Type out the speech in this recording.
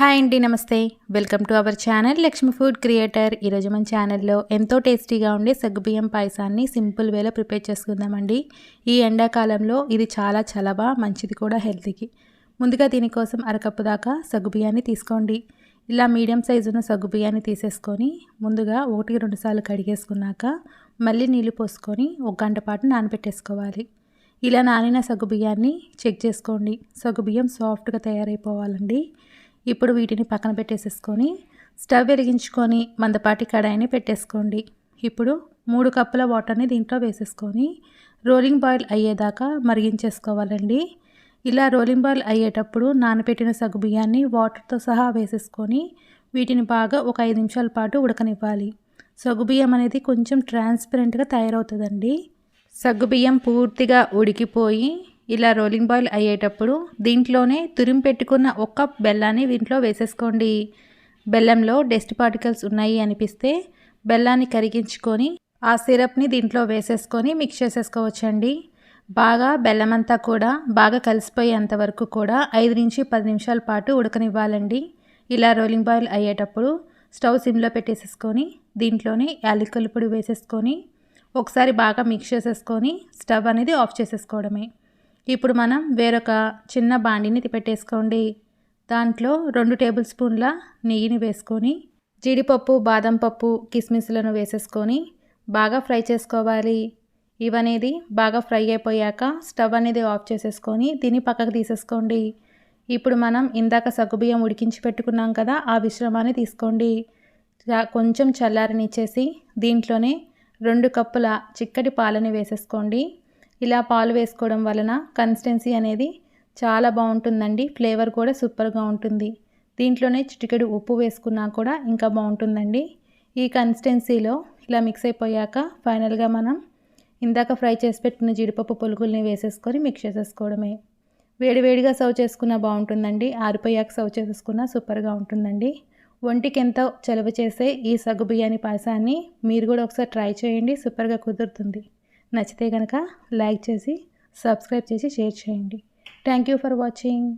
Hi అండి నమస్తే. Welcome to our channel Lakshmi food creator. ఈరోజు మన ఛానల్లో ఎంతో టేస్టీగా ఉండే సగ్గుబియ్యం పాయసాన్ని సింపుల్ వేలో ప్రిపేర్ చేసుకుందామండి. ఈ ఎండాకాలంలో ఇది చాలా చలవ మంచిది కూడా హెల్త్కి. ముందుగా దీనికోసం అరకప్పు దాకా సగ్గుబియ్యాన్ని తీసుకోండి. ఇలా మీడియం సైజున్న సగ్గుబియ్యాన్ని తీసేసుకొని ముందుగా ఒకటి రెండు సార్లు కడిగేసుకున్నాక మళ్ళీ నీళ్ళు పోసుకొని ఒక గంట పాటు నానబెట్టేసుకోవాలి. ఇలా నానిన సగ్గుబియ్యాన్ని చెక్ చేసుకోండి. సగ్గుబియ్యం సాఫ్ట్గా తయారైపోవాలండి. ఇప్పుడు వీటిని పక్కన పెట్టేసేసుకొని స్టవ్ వెలిగించుకొని మందపాటి కడాయిని పెట్టేసుకోండి. ఇప్పుడు మూడు కప్పుల వాటర్ని దీంట్లో వేసేసుకొని రోలింగ్ బాయిల్ అయ్యేదాకా మరిగించేసుకోవాలండి. ఇలా రోలింగ్ బాయిల్ అయ్యేటప్పుడు నానబెట్టిన సగ్గుబియ్యాన్ని వాటర్తో సహా వేసేసుకొని వీటిని బాగా ఒక ఐదు నిమిషాల పాటు ఉడకనివ్వాలి. సగ్గుబియ్యం అనేది కొంచెం ట్రాన్స్పరెంట్గా తయారవుతుందండి. సగ్గుబియ్యం పూర్తిగా ఉడికిపోయి ఇలా రోలింగ్ బాయిల్ అయ్యేటప్పుడు దీంట్లోనే తురిమి పెట్టుకున్న ఒక కప్ బెల్లాన్ని దీంట్లో వేసేసుకోండి. బెల్లంలో డస్ట్ పార్టికల్స్ ఉన్నాయి అనిపిస్తే బెల్లాన్ని కరిగించుకొని ఆ సిరప్ని దీంట్లో వేసేసుకొని మిక్స్ చేసేసుకోవచ్చండి. బాగా బెల్లం అంతా కూడా బాగా కలిసిపోయేంత వరకు కూడా ఐదు నుంచి పది నిమిషాల పాటు ఉడకనివ్వాలండి. ఇలా రోలింగ్ బాయిల్ అయ్యేటప్పుడు స్టవ్ సిమ్లో పెట్టేసేసుకొని దీంట్లోనే యాలకుల పొడి వేసేసుకొని ఒకసారి బాగా మిక్స్ చేసేసుకొని స్టవ్ అనేది ఆఫ్ చేసేసుకోవడమే. ఇప్పుడు మనం వేరొక చిన్న బాండిని పెట్టేసుకోండి దాంట్లో రెండు టేబుల్ స్పూన్ల నెయ్యిని వేసుకొని జీడిపప్పు బాదం పప్పు కిస్మిస్లను వేసేసుకొని బాగా ఫ్రై చేసుకోవాలి. ఇవనేది బాగా ఫ్రై అయిపోయాక స్టవ్ అనేది ఆఫ్ చేసేసుకొని దీన్ని పక్కకు తీసేసుకోండి. ఇప్పుడు మనం ఇందాక సగ్గుబియ్యం ఉడికించి పెట్టుకున్నాం కదా ఆ మిశ్రమాన్ని తీసుకోండి. కొంచెం చల్లారనిచ్చేసి దీంట్లోనే రెండు కప్పుల చిక్కటి పాలని వేసేసుకోండి. ఇలా పాలు వేసుకోవడం వలన కన్సిస్టెన్సీ అనేది చాలా బాగుంటుందండి. ఫ్లేవర్ కూడా సూపర్గా ఉంటుంది. దీంట్లోనే చిటికెడు ఉప్పు వేసుకున్నా కూడా ఇంకా బాగుంటుందండి. ఈ కన్సిస్టెన్సీలో ఇలా మిక్స్ అయిపోయాక ఫైనల్గా మనం ఇందాక ఫ్రై చేసి పెట్టిన జీడిపప్పు పులుగుల్ని వేసేసుకొని మిక్స్ చేసేసుకోవడమే. వేడివేడిగా సర్వ్ చేసుకున్నా బాగుంటుందండి. ఆరిపోయాక సర్వ్ చేసేసుకున్నా సూపర్గా ఉంటుందండి. ఒంటికి ఎంతో చలవ చేసే ఈ సగ్గు బియ్యాని పాయసాన్ని మీరు కూడా ఒకసారి ట్రై చేయండి. సూపర్గా కుదురుతుంది. నచ్చితే కనుక లైక్ చేసి సబ్స్క్రైబ్ చేసి షేర్ చేయండి. Thank you for watching